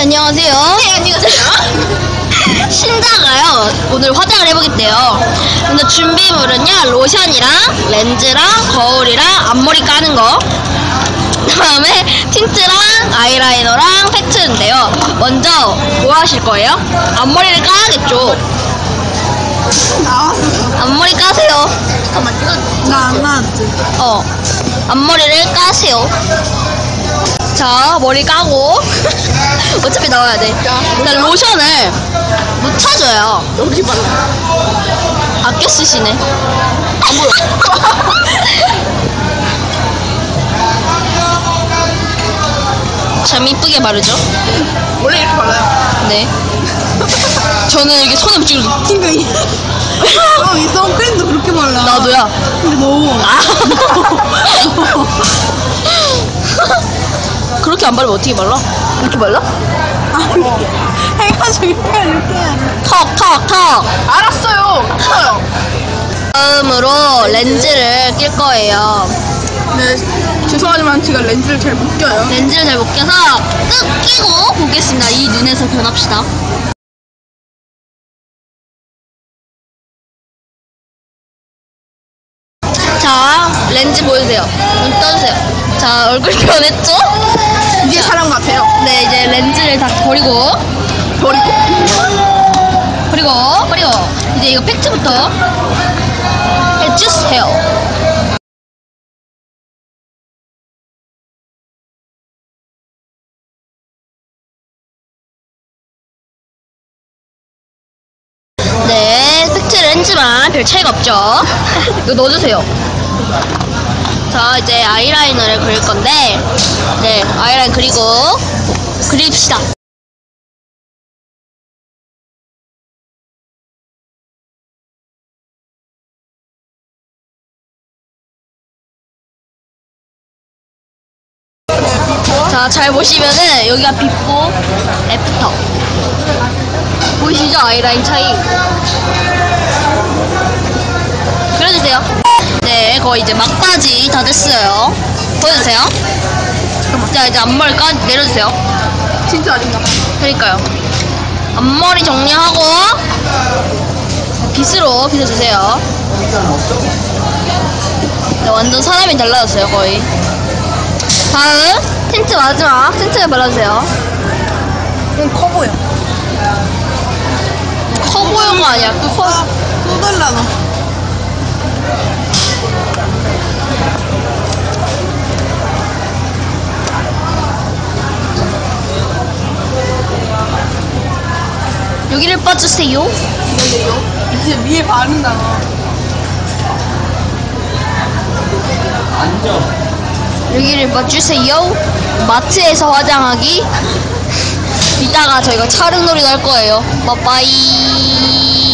안녕하세요. 네, 안녕하세요. 신자가요. 오늘 화장을 해보겠대요. 근데 준비물은요. 로션이랑 렌즈랑 거울이랑 앞머리 까는 거. 다음에 틴트랑 아이라이너랑 팩트인데요. 먼저 뭐 하실 거예요? 앞머리를 까야겠죠. 앞머리 까세요. 잠깐만, 이거 나안 나왔지. 어. 앞머리를 까세요. 자, 머리 까고. 어차피 나와야 돼. 일단 로션을 묻혀줘요. 여기 발라. 아껴 쓰시네. 안 보여. 참 이쁘게 바르죠? 원래 이렇게 발라요. 네. 저는 이렇게 손에 묻히고 그니까 이, 어, 이 선크림도 그렇게 발라. 나도야. 근데 너무. 아. 그렇게 안 바르면 어떻게 발라? 이렇게 발라? 아니, 해가지고 이렇게 이렇게 해야 돼. 턱, 턱, 턱. 알았어요. 다음으로 렌즈를 낄 거예요. 네, 죄송하지만 제가 렌즈를 잘 못 껴요. 렌즈를 잘 못 껴서 끄 끼고 보겠습니다. 이 눈에서 변합시다. 자, 렌즈 보여주세요. 눈 떠주세요. 자, 얼굴 변했죠? 이게 사람 같아요. 네, 이제 렌즈를 다 버리고, 버리고. 버리고, 버리고. 이제 이거 팩트부터 해주세요. 네, 팩트 렌즈만 별 차이가 없죠. 이거 넣어주세요. 자, 이제 아이라이너를 그릴 건데, 네, 아이라인 그리고 그립시다. 자, 잘 보시면은 여기가 비포, 애프터. 보이시죠? 아이라인 차이. 그려주세요. 네, 거의 이제 막바지 다 됐어요. 보여주세요. 자, 이제 앞머리 까 내려주세요. 진짜 아닌가 봐. 그러니까요. 앞머리 정리하고 빗으로 빗어주세요. 네, 완전 사람이 달라졌어요, 거의. 다음 틴트 마지막 틴트 발라주세요. 좀커 보여. 커거 아니야? 커. 또 달라, 너. 여기를 빠주세요. 이제 위에 바른다, 너. 여기를 봐주세요. 마트에서 화장하기. 이따가 저희가 차릉놀이도 할 거예요. 빠빠이.